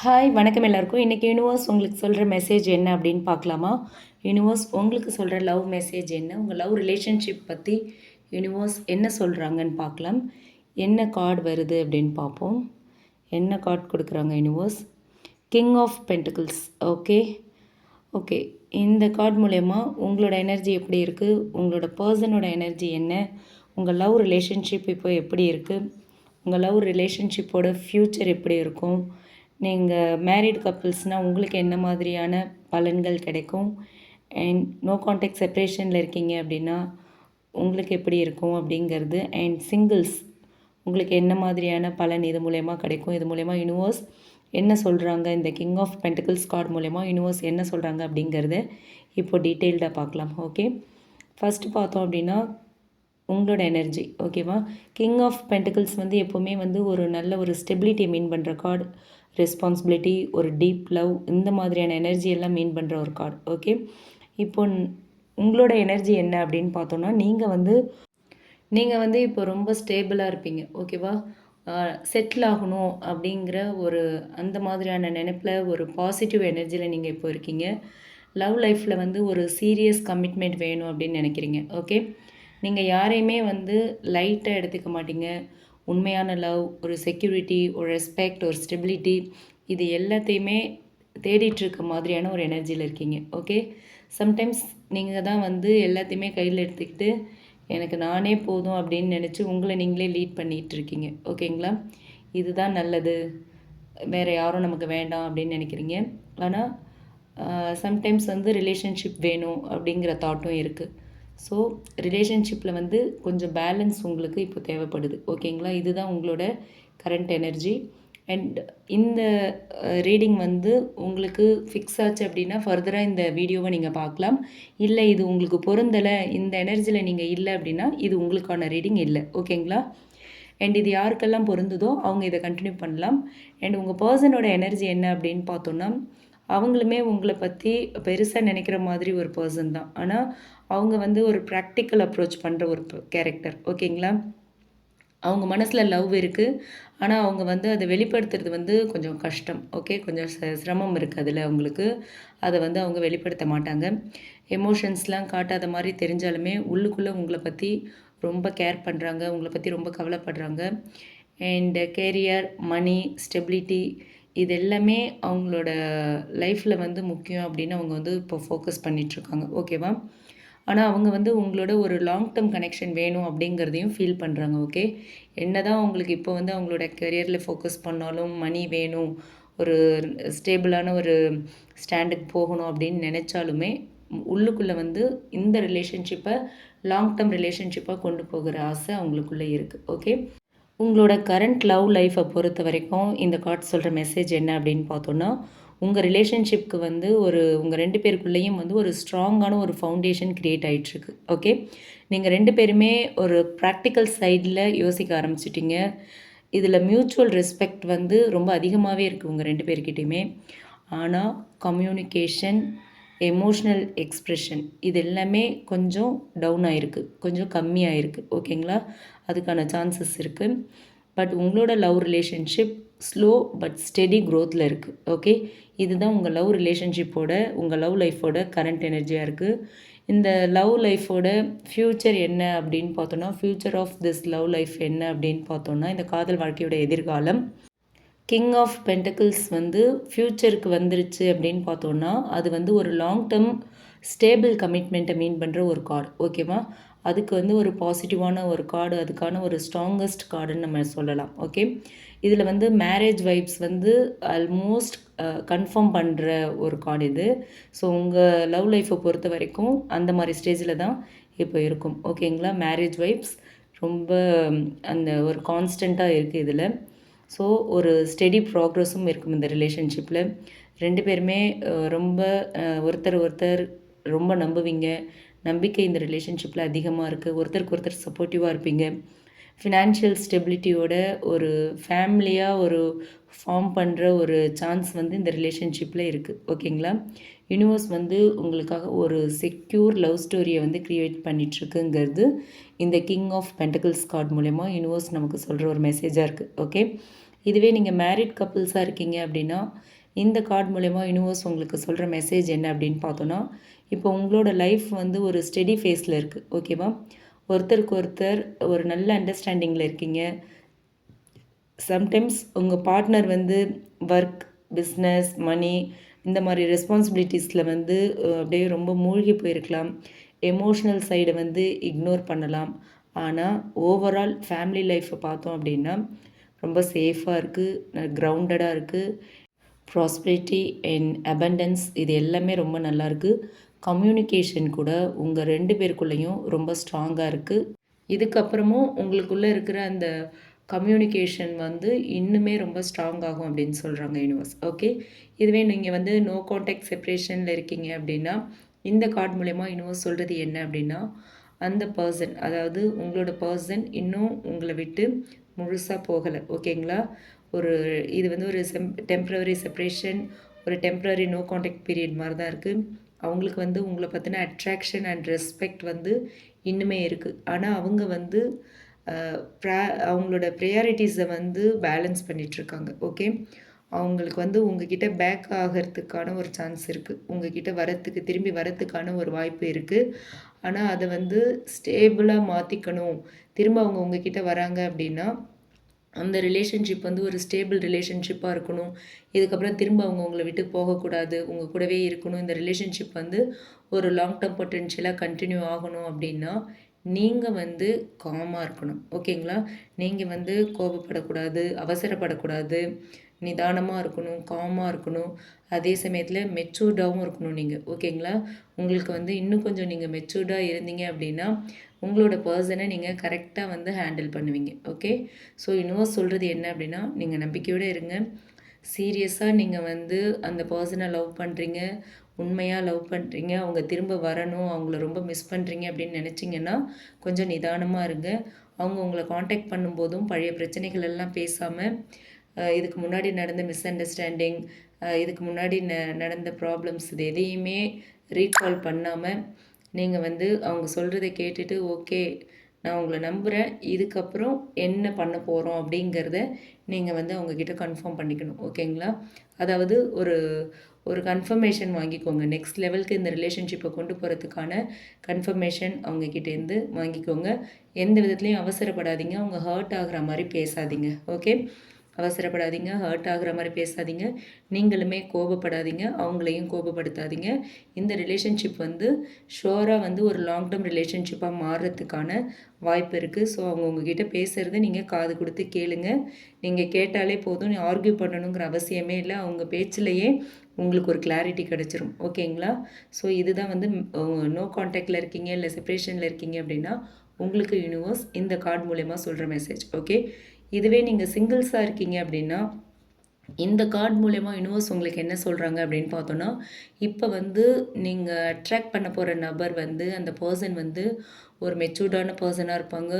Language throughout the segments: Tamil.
ஹாய் வணக்கம் எல்லாருக்கும். இன்றைக்கி யூனிவர்ஸ் உங்களுக்கு சொல்கிற மெசேஜ் என்ன அப்படின்னு பார்க்கலாமா? யூனிவர்ஸ் உங்களுக்கு சொல்கிற லவ் மெசேஜ் என்ன? உங்கள் லவ் ரிலேஷன்ஷிப் பற்றி யூனிவர்ஸ் என்ன சொல்கிறாங்கன்னு பார்க்கலாம். என்ன கார்டு வருது அப்படின்னு பார்ப்போம். என்ன கார்டு கொடுக்குறாங்க universe king of pentacles okay okay இந்த கார்டு மூலயமா உங்களோட எனர்ஜி எப்படி இருக்குது உங்களோட பர்சனோட எனர்ஜி என்ன? உங்கள் லவ் ரிலேஷன்ஷிப் இப்போ எப்படி இருக்குது உங்கள் லவ் ரிலேஷன்ஷிப்போட ஃப்யூச்சர் எப்படி இருக்கும்? நீங்கள் மேரிட் கப்புள்ஸ்னால் உங்களுக்கு என்ன மாதிரியான பலன்கள் கிடைக்கும்? அண்ட் நோ கான்டாக்ட் செப்ரேஷனில் இருக்கீங்க அப்படின்னா உங்களுக்கு எப்படி இருக்கும் அப்படிங்கிறது? அண்ட் சிங்கிள்ஸ் உங்களுக்கு என்ன மாதிரியான பலன் இது மூலயமா கிடைக்கும்? இது மூலயமா யூனிவர்ஸ் என்ன சொல்கிறாங்க இந்த கிங் ஆஃப் பென்டிகல்ஸ் கார்டு மூலயமா யூனிவர்ஸ் என்ன சொல்கிறாங்க அப்படிங்கிறத இப்போ டீட்டெயில்டாக பார்க்கலாம் ஓகே ஃபஸ்ட்டு பார்த்தோம் அப்படின்னா உங்களோட எனர்ஜி ஓகேவா கிங் ஆஃப் பென்டிகல்ஸ் வந்து எப்போவுமே வந்து ஒரு நல்ல ஒரு ஸ்டெபிலிட்டியை மீன் பண்ணுற கார்டு ரெஸ்பான்சிபிலிட்டி ஒரு டீப் லவ் இந்த மாதிரியான எனர்ஜி எல்லாம் மீன் பண்ணுற ஒரு கார்டு ஓகே இப்போ உங்களோட எனர்ஜி என்ன அப்படின்னு பார்த்தோன்னா நீங்கள் வந்து நீங்கள் வந்து இப்போ ரொம்ப ஸ்டேபிளாக இருப்பீங்க ஓகேவா செட்டில் ஆகணும் அப்படிங்கிற ஒரு அந்த மாதிரியான நினைப்பில் ஒரு பாசிட்டிவ் எனர்ஜியில் நீங்கள் இப்போ இருக்கீங்க. லவ் லைஃப்பில் வந்து ஒரு சீரியஸ் கமிட்மெண்ட் வேணும் அப்படின்னு நினைக்கிறீங்க ஓகே நீங்கள் யாரையுமே வந்து லைட்டாக எடுத்துக்க மாட்டீங்க. உண்மையான லவ் ஒரு செக்யூரிட்டி ஒரு ரெஸ்பெக்ட் ஒரு ஸ்டெபிலிட்டி இது எல்லாத்தையுமே தேடிட்டுருக்க மாதிரியான ஒரு எனர்ஜியில் இருக்கீங்க. ஓகே சம்டைம்ஸ் நீங்கள் தான் வந்து எல்லாத்தையுமே கையில் எடுத்துக்கிட்டு எனக்கு நானே போதும் அப்படின்னு நினச்சி உங்களை நீங்களே லீட் பண்ணிகிட்டு இருக்கீங்க. ஓகேங்களா இதுதான் நல்லது. வேறு யாரும் நமக்கு வேண்டாம் அப்படின்னு நினைக்கிறீங்க. ஆனால் சம்டைம்ஸ் வந்து ரிலேஷன்ஷிப் வேணும் அப்படிங்கிற தாட்டும் இருக்குது ஸோ ரிலேஷன்ஷிப்பில் வந்து கொஞ்சம் பேலன்ஸ் உங்களுக்கு இப்போ தேவைப்படுது. ஓகேங்களா இதுதான் உங்களோட கரண்ட் எனர்ஜி அண்ட் இந்த ரீடிங் வந்து உங்களுக்கு ஃபிக்ஸ் ஆச்சு அப்படின்னா ஃபர்தராக இந்த வீடியோவை நீங்கள் பார்க்கலாம். இல்லை இது உங்களுக்கு பொருந்தலை இந்த எனர்ஜியில் நீங்கள் இல்லை அப்படின்னா இது உங்களுக்கான ரீடிங் இல்லை. ஓகேங்களா அண்ட் இது யாருக்கெல்லாம் பொருந்துதோ அவங்க இதை கண்டினியூ பண்ணலாம். அண்ட் உங்கள் பர்சனோட எனர்ஜி என்ன அப்படின்னு பார்த்தோன்னா அவங்களுமே உங்களை பற்றி பெருசாக நினைக்கிற மாதிரி ஒரு பர்சன் தான். ஆனால் அவங்க வந்து ஒரு ப்ராக்டிக்கல் அப்ரோச் பண்ணுற ஒரு கேரக்டர் ஓகேங்களா அவங்க மனசில் லவ் இருக்குது ஆனால் அவங்க வந்து அதை வெளிப்படுத்துறது வந்து கொஞ்சம் கஷ்டம். ஓகே கொஞ்சம் சிரமம் இருக்குது அதில் அவங்களுக்கு. அதை வந்து அவங்க வெளிப்படுத்த மாட்டாங்க. எமோஷன்ஸ்லாம் காட்டாத மாதிரி தெரிஞ்சாலுமே உள்ளுக்குள்ளே உங்களை பற்றி ரொம்ப கேர் பண்ணுறாங்க உங்களை பற்றி ரொம்ப கவலைப்படுறாங்க. அண்டு கேரியர் மணி ஸ்டெபிலிட்டி இது எல்லாமே அவங்களோட லைஃப்பில் வந்து முக்கியம் அப்படின்னு அவங்க வந்து இப்போ ஃபோக்கஸ் பண்ணிகிட்ருக்காங்க ஓகேவா ஆனால் அவங்க வந்து உங்களோட ஒரு லாங் டேர்ம் கனெக்ஷன் வேணும் அப்படிங்கிறதையும் ஃபீல் பண்ணுறாங்க ஓகே என்ன தான் அவங்களுக்கு இப்போ வந்து அவங்களோட கெரியரில் ஃபோக்கஸ் பண்ணாலும் மணி வேணும் ஒரு ஸ்டேபிளான ஒரு ஸ்டாண்டுக்கு போகணும் அப்படின்னு நினச்சாலுமே உள்ளுக்குள்ளே வந்து இந்த ரிலேஷன்ஷிப்பை லாங் டேர்ம் ரிலேஷன்ஷிப்பாக கொண்டு போகிற ஆசை அவங்களுக்குள்ளே இருக்குது ஓகே உங்களோட கரண்ட் லவ் லைஃப்பை பொறுத்த வரைக்கும் இந்த கார்ட் சொல்கிற மெசேஜ் என்ன அப்படின்னு பார்த்தோன்னா உங்கள் ரிலேஷன்ஷிப்க்கு வந்து ஒரு உங்கள் ரெண்டு பேருக்குள்ளேயும் வந்து ஒரு ஸ்ட்ராங்கான ஒரு ஃபவுண்டேஷன் க்ரியேட் ஆகிட்டுருக்கு ஓகே நீங்கள் ரெண்டு பேருமே ஒரு ப்ராக்டிக்கல் சைடில் யோசிக்க ஆரம்பிச்சிட்டிங்க. இதில் மியூச்சுவல் ரெஸ்பெக்ட் வந்து ரொம்ப அதிகமாகவே இருக்குது உங்கள் ரெண்டு பேர்கிட்டையுமே. ஆனால் கம்யூனிகேஷன் எமோஷ்னல் எக்ஸ்ப்ரெஷன் இது எல்லாமே கொஞ்சம் டவுன் ஆகிருக்கு கொஞ்சம் கம்மியாயிருக்கு ஓகேங்களா? அதுக்கான சான்சஸ் இருக்குது பட் உங்களோட love relationship slow but steady க்ரோத்தில் இருக்குது ஓகே இதுதான் உங்கள் லவ் ரிலேஷன்ஷிப்போட உங்கள் லவ் லைஃபோட கரண்ட் எனர்ஜியாக இருக்குது இந்த லவ் லைஃபோட ஃப்யூச்சர் என்ன அப்படின்னு பார்த்தோன்னா future of this love life என்ன அப்படின்னு பார்த்தோன்னா இந்த காதல் வாழ்க்கையோட எதிர்காலம் கிங் ஆஃப் பென்டக்கிள்ஸ் வந்து ஃப்யூச்சருக்கு வந்துருச்சு அப்படின்னு பார்த்தோன்னா அது வந்து ஒரு லாங் டேர்ம் ஸ்டேபிள் கமிட்மெண்ட்டை மீன் பண்ணுற ஒரு கார்டு ஓகேவா அதுக்கு வந்து ஒரு பாசிட்டிவான ஒரு கார்டு அதுக்கான ஒரு ஸ்ட்ராங்கஸ்ட் கார்டுன்னு நம்ம சொல்லலாம் ஓகே இதில் வந்து மேரேஜ் வைப்ஸ் வந்து ஆல்மோஸ்ட் கன்ஃபார்ம் பண்ணுற ஒரு கார்டு இது. ஸோ உங்கள் லவ் லைஃப்பை பொறுத்த வரைக்கும் அந்த மாதிரி ஸ்டேஜில் தான் இப்போ இருக்கும் ஓகேங்களா மேரேஜ் வைப்ஸ் ரொம்ப அந்த ஒரு கான்ஸ்டண்ட்டாக இருக்குது இதில். ஸோ ஒரு ஸ்டெடி ப்ராக்ரஸும் இருக்கும் இந்த ரிலேஷன்ஷிப்பில் ரெண்டு பேருமே ரொம்ப ஒருத்தர் ஒருத்தர் ரொம்ப நம்புவீங்க. நம்பிக்கை இந்த ரிலேஷன்ஷிப்பில் அதிகமாக இருக்குது ஒருத்தருக்கு ஒருத்தர் சப்போர்ட்டிவாக இருப்பீங்க. ஃபினான்ஷியல் ஸ்டெபிலிட்டியோட ஒரு ஃபேமிலியாக ஒரு ஃபார்ம் பண்ணுற ஒரு சான்ஸ் வந்து இந்த ரிலேஷன்ஷிப்பில் இருக்குது ஓகேங்களா யூனிவர்ஸ் வந்து உங்களுக்காக ஒரு செக்யூர் லவ் ஸ்டோரியை வந்து க்ரியேட் பண்ணிகிட்ருக்குங்கிறது இந்த கிங் ஆஃப் பென்டகிள்ஸ் கார்டு மூலயமா யூனிவர்ஸ் நமக்கு சொல்கிற ஒரு மெசேஜாக இருக்குது ஓகே இதுவே நீங்கள் மேரிட் கப்புள்ஸாக இருக்கீங்க அப்படின்னா இந்த கார்டு மூலயமா யூனிவர்ஸ் உங்களுக்கு சொல்கிற மெசேஜ் என்ன அப்படின்னு பார்த்தோன்னா இப்போ உங்களோட லைஃப் வந்து ஒரு ஸ்டெடி ஃபேஸில் இருக்குது ஓகேவா ஒருத்தருக்கு ஒருத்தர் ஒரு நல்ல அண்டர்ஸ்டாண்டிங்கில் இருக்கீங்க. சம்டைம்ஸ் உங்கள் பார்ட்னர் வந்து ஒர்க் பிஸ்னஸ் மணி இந்த மாதிரி ரெஸ்பான்சிபிலிட்டிஸில் வந்து அப்படியே ரொம்ப மூழ்கி போயிருக்கலாம். எமோஷ்னல் சைடை வந்து இக்னோர் பண்ணலாம். ஆனால் ஓவரால் ஃபேமிலி லைஃப்பை பார்த்தோம் அப்படின்னா ரொம்ப சேஃபாக இருக்குது கிரவுண்டடாக இருக்குது ப்ராஸ்பரிட்டி அண்ட் அபண்டன்ஸ் இது எல்லாமே ரொம்ப நல்லாயிருக்கு கம்யூனிகேஷன் கூட உங்கள் ரெண்டு பேருக்குள்ளேயும் ரொம்ப ஸ்ட்ராங்காக இருக்குது இதுக்கப்புறமும் உங்களுக்குள்ளே இருக்கிற அந்த கம்யூனிகேஷன் வந்து இன்னுமே ரொம்ப ஸ்ட்ராங் ஆகும் அப்படின்னு சொல்கிறாங்க யூனிவர்ஸ் ஓகே இதுவே நீங்கள் வந்து நோ கான்டாக்ட் செப்ரேஷனில் இருக்கீங்க அப்படின்னா இந்த கார்டு மூலயமா யூனிவர்ஸ் சொல்கிறது என்ன அப்படின்னா அந்த பர்சன் அதாவது உங்களோட பர்சன் இன்னும் உங்களை விட்டு முழுசாக போகலை. ஓகேங்களா ஒரு இது வந்து ஒரு செம் டெம்ப்ரவரி செப்ரேஷன் ஒரு டெம்ப்ரவரி நோ கான்டாக்ட் பீரியட் மாதிரி தான் இருக்குது அவங்களுக்கு வந்து உங்களை பற்றின அட்ராக்ஷன் அண்ட் ரெஸ்பெக்ட் வந்து இன்னுமே இருக்குது ஆனால் அவங்க வந்து அவங்களோட ப்ரையாரிட்டிஸை வந்து பேலன்ஸ் பண்ணிகிட்ருக்காங்க ஓகே அவங்களுக்கு வந்து உங்ககிட்ட பேக் ஆகிறதுக்கான ஒரு சான்ஸ் இருக்குது உங்ககிட்ட வரத்துக்கு திரும்பி வரத்துக்கான ஒரு வாய்ப்பு இருக்குது ஆனால் அதை வந்து ஸ்டேபிளாக மாற்றிக்கணும் திரும்ப அவங்க உங்ககிட்ட வராங்க அப்படின்னா அந்த ரிலேஷன்ஷிப் வந்து ஒரு ஸ்டேபிள் ரிலேஷன்ஷிப்பாக இருக்கணும். இதுக்கப்புறம் திரும்ப அவங்க உங்களை விட்டு போகக்கூடாது. உங்கள் கூடவே இருக்கணும். இந்த ரிலேஷன்ஷிப் வந்து ஒரு லாங் டேர்ம் பொட்டென்ஷியலாக கண்டினியூ ஆகணும் அப்படின்னா நீங்கள் வந்து காமாக இருக்கணும். ஓகேங்களா? நீங்கள் வந்து கோபப்படக்கூடாது அவசரப்படக்கூடாது நிதானமாக இருக்கணும் காமாக இருக்கணும். அதே சமயத்தில் மெச்சூர்டாகவும் இருக்கணும் நீங்கள் ஓகேங்களா? உங்களுக்கு வந்து இன்னும் கொஞ்சம் நீங்கள் மெச்சூர்டாக இருந்தீங்க அப்படின்னா உங்களோட பர்சனை நீங்கள் கரெக்டாக வந்து ஹேண்டில் பண்ணுவீங்க. ஓகே? ஸோ யூனிவர்ஸ் சொல்கிறது என்ன அப்படின்னா நீங்கள் நம்பிக்கையோடு இருங்க. சீரியஸாக நீங்கள் வந்து அந்த பர்சனை லவ் பண்ணுறீங்க உண்மையாக லவ் பண்ணுறீங்க அவங்க திரும்ப வரணும் அவங்கள ரொம்ப மிஸ் பண்ணுறீங்க அப்படின்னு நினச்சிங்கன்னா கொஞ்சம் நிதானமாக இருங்க. அவங்க உங்களை காண்டாக்ட் பண்ணும்போதும் பழைய பிரச்சனைகள் எல்லாம் பேசாமல் இதுக்கு முன்னாடி நடந்த மிஸ் அண்டர்ஸ்டாண்டிங் இதுக்கு முன்னாடி ந நடந்த ப்ராப்ளம்ஸ் இது எதையுமே ரீகால் பண்ணாமல் நீங்கள் வந்து அவங்க சொல்கிறத கேட்டுட்டு ஓகே நான் உங்களை நம்புகிறேன் இதுக்கப்புறம் என்ன பண்ண போகிறோம் அப்படிங்கிறத நீங்கள் வந்து அவங்கக்கிட்ட கன்ஃபார்ம் பண்ணிக்கணும். ஓகேங்களா? அதாவது ஒரு ஒரு கன்ஃபர்மேஷன் வாங்கிக்கோங்க. நெக்ஸ்ட் லெவலுக்கு இந்த ரிலேஷன்ஷிப்பை கொண்டு போகிறதுக்கான கன்ஃபர்மேஷன் அவங்கக்கிட்டேருந்து வாங்கிக்கோங்க. எந்த விதத்துலையும் அவசரப்படாதீங்க. அவங்க ஹர்ட் ஆகிற மாதிரி பேசாதீங்க. ஓகே அவசரப்படாதீங்க ஹர்ட் ஆகிற மாதிரி பேசாதீங்க. நீங்களுமே கோபப்படாதீங்க அவங்களையும் கோபப்படுத்தாதீங்க. இந்த ரிலேஷன்ஷிப் வந்து ஷோராக வந்து ஒரு லாங் டேர்ம் ரிலேஷன்ஷிப்பாக மாறுறதுக்கான வாய்ப்பு இருக்குது ஸோ அவங்க உங்ககிட்ட பேசுகிறத நீங்கள் காது கொடுத்து கேளுங்க. நீங்கள் கேட்டாலே போதும் நீ ஆர்கியூ பண்ணணுங்கிற அவசியமே இல்லை. அவங்க பேச்சிலேயே உங்களுக்கு ஒரு கிளாரிட்டி கிடச்சிரும். ஓகேங்களா? ஸோ இதுதான் வந்து நோ காண்டாக்டில் இருக்கீங்க இல்லை செப்ரேஷனில் இருக்கீங்க அப்படின்னா உங்களுக்கு யூனிவர்ஸ் இந்த கார்டு மூலயமா சொல்கிற மெசேஜ் ஓகே இதுவே நீங்கள் சிங்கிள்ஸாக இருக்கீங்க அப்படின்னா இந்த கார்டு மூலயமா யூனிவர்ஸ் உங்களுக்கு என்ன சொல்கிறாங்க அப்படின்னு பார்த்தோன்னா இப்போ வந்து நீங்கள் அட்ராக்ட் பண்ண போகிற நபர் வந்து அந்த பர்சன் வந்து ஒரு மெச்சூர்டான பர்சனாக இருப்பாங்க.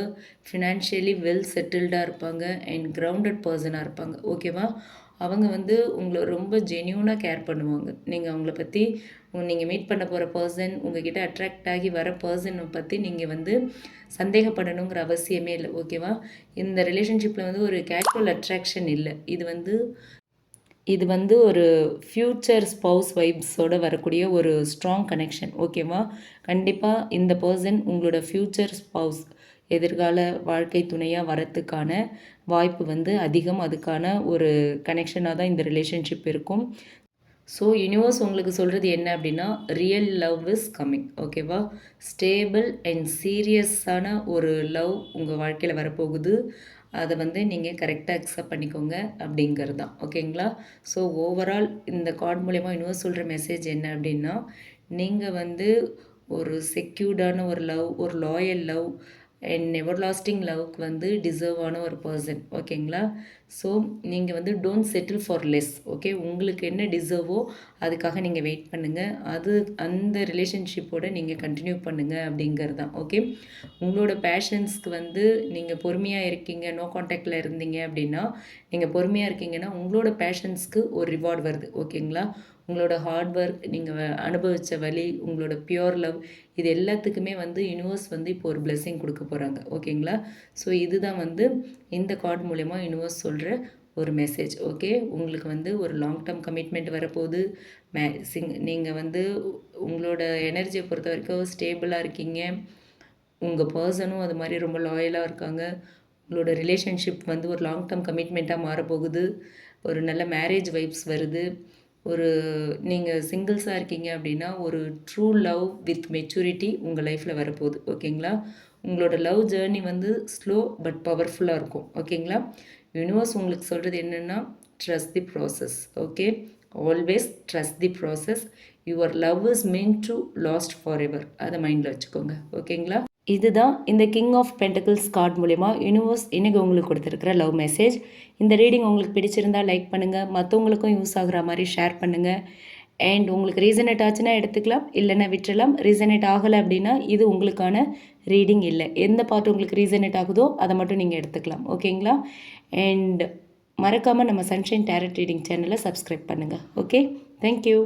ஃபினான்ஷியலி வெல் செட்டில்டாக இருப்பாங்க. அண்ட் கிரவுண்டட் பர்சனாக இருப்பாங்க. ஓகேவா அவங்க வந்து உங்களை ரொம்ப ஜென்யூனாக கேர் பண்ணுவாங்க. நீங்கள் அவங்கள பற்றி நீங்கள் மீட் பண்ண போகிற பர்சன் உங்ககிட்ட அட்ராக்ட் ஆகி வர பர்சனை பற்றி நீங்கள் வந்து சந்தேகப்படணுங்கிற அவசியமே இல்லை ஓகேவா இந்த ரிலேஷன்ஷிப்பில் வந்து ஒரு கேஷுவல் அட்ராக்ஷன் இல்லை. இது வந்து இது வந்து ஒரு ஃப்யூச்சர் ஸ்பவுஸ் வைப்ஸோட வரக்கூடிய ஒரு ஸ்ட்ராங் கனெக்ஷன் ஓகேவா கண்டிப்பாக இந்த பர்சன் உங்களோட ஃப்யூச்சர் ஸ்பவுஸ் எதிர்கால வாழ்க்கை துணையாக வரத்துக்கான வாய்ப்பு வந்து அதிகம். அதுக்கான ஒரு கனெக்ஷனாக தான் இந்த ரிலேஷன்ஷிப் இருக்கும். ஸோ யூனிவர்ஸ் உங்களுக்கு சொல்கிறது என்ன அப்படின்னா ரியல் லவ் இஸ் கம்மிங் ஓகேவா ஸ்டேபிள் அண்ட் சீரியஸான ஒரு லவ் உங்கள் வாழ்க்கையில் வரப்போகுது. அதை வந்து நீங்கள் கரெக்டாக அக்செப்ட் பண்ணிக்கோங்க அப்படிங்கிறது தான் ஓகேங்களா ஸோ ஓவரால் இந்த கார்டு மூலயமா யூனிவர்ஸ் சொல்கிற மெசேஜ் என்ன அப்படின்னா நீங்கள் வந்து ஒரு செக்யூர்டான ஒரு லவ் ஒரு loyal love and everlasting லவ்க்கு வந்து டிசர்வான ஒரு பர்சன் ஓகேங்களா ஸோ நீங்கள் வந்து don't settle for less okay உங்களுக்கு என்ன டிசர்வோ அதுக்காக நீங்கள் வெயிட் பண்ணுங்கள் அது அந்த ரிலேஷன்ஷிப்போடு நீங்கள் கண்டினியூ பண்ணுங்கள் அப்படிங்கிறது தான் ஓகே உங்களோட பேஷன்ஸ்க்கு வந்து நீங்கள் பொறுமையாக இருக்கீங்க நோ காண்டாக்டில் இருந்தீங்க அப்படின்னா நீங்கள் பொறுமையாக இருக்கீங்கன்னா உங்களோட பேஷன்ஸ்க்கு ஒரு ரிவார்டு வருது ஓகேங்களா? உங்களோட ஹார்ட் ஒர்க் நீங்கள் அனுபவித்த வழி உங்களோட பியோர் லவ் இது எல்லாத்துக்குமே வந்து யூனிவர்ஸ் வந்து இப்போ ஒரு பிளெஸ்ஸிங் கொடுக்க போகிறாங்க ஓகேங்களா? ஸோ இதுதான் வந்து இந்த கார்டு மூலயமா யூனிவர்ஸ் சொல்கிற ஒரு மெசேஜ் ஓகே உங்களுக்கு வந்து ஒரு லாங் டேர்ம் கமிட்மெண்ட் வரப்போகுது. மே சிங் நீங்கள் வந்து உங்களோட எனர்ஜியை பொறுத்த வரைக்கும் ஸ்டேபிளாக இருக்கீங்க. உங்கள் பர்சனும் அது மாதிரி ரொம்ப லாயலாக இருக்காங்க. உங்களோட ரிலேஷன்ஷிப் வந்து ஒரு லாங் டேர்ம் கமிட்மெண்ட்டாக மாறப்போகுது. ஒரு நல்ல மேரேஜ் வைப்ஸ் வருது. ஒரு நீங்கள் சிங்கிள்ஸாக இருக்கீங்க அப்படின்னா ஒரு ட்ரூ லவ் வித் மெச்சூரிட்டி உங்கள் லைஃப்பில் வரப்போகுது ஓகேங்களா? உங்களோட லவ் ஜேர்னி வந்து ஸ்லோ பட் பவர்ஃபுல்லாக இருக்கும் ஓகேங்களா? யூனிவர்ஸ் உங்களுக்கு சொல்கிறது என்னென்னா trust the process okay? Always trust the process your love is mean to last forever அதை மைண்டில் வச்சுக்கோங்க ஓகேங்களா? இதுதான் இந்த கிங் ஆஃப் பென்டக்கிள்ஸ் கார்டு மூலயமா யூனிவர்ஸ் இன்னைக்கு உங்களுக்கு கொடுத்துருக்குற லவ் மெசேஜ் இந்த ரீடிங் உங்களுக்கு பிடிச்சிருந்தா லைக் பண்ணுங்கள் மற்றவங்களுக்கும் யூஸ் ஆகுற மாதிரி ஷேர் பண்ணுங்கள் அண்ட் உங்களுக்கு ரீசனேட் ஆச்சுன்னா எடுத்துக்கலாம். இல்லைன்னா விட்டுறலாம். ரீசனேட் ஆகலை அப்படின்னா இது உங்களுக்கான ரீடிங் இல்லை. எந்த பார்ட் உங்களுக்கு ரீசனேட் ஆகுதோ அதை மட்டும் நீங்கள் எடுத்துக்கலாம். ஓகேங்களா அண்ட் மறக்காமல் நம்ம சன்ஷைன் டேரட் ரீடிங் சேனலை சப்ஸ்கிரைப் பண்ணுங்கள் ஓகே தேங்க்யூ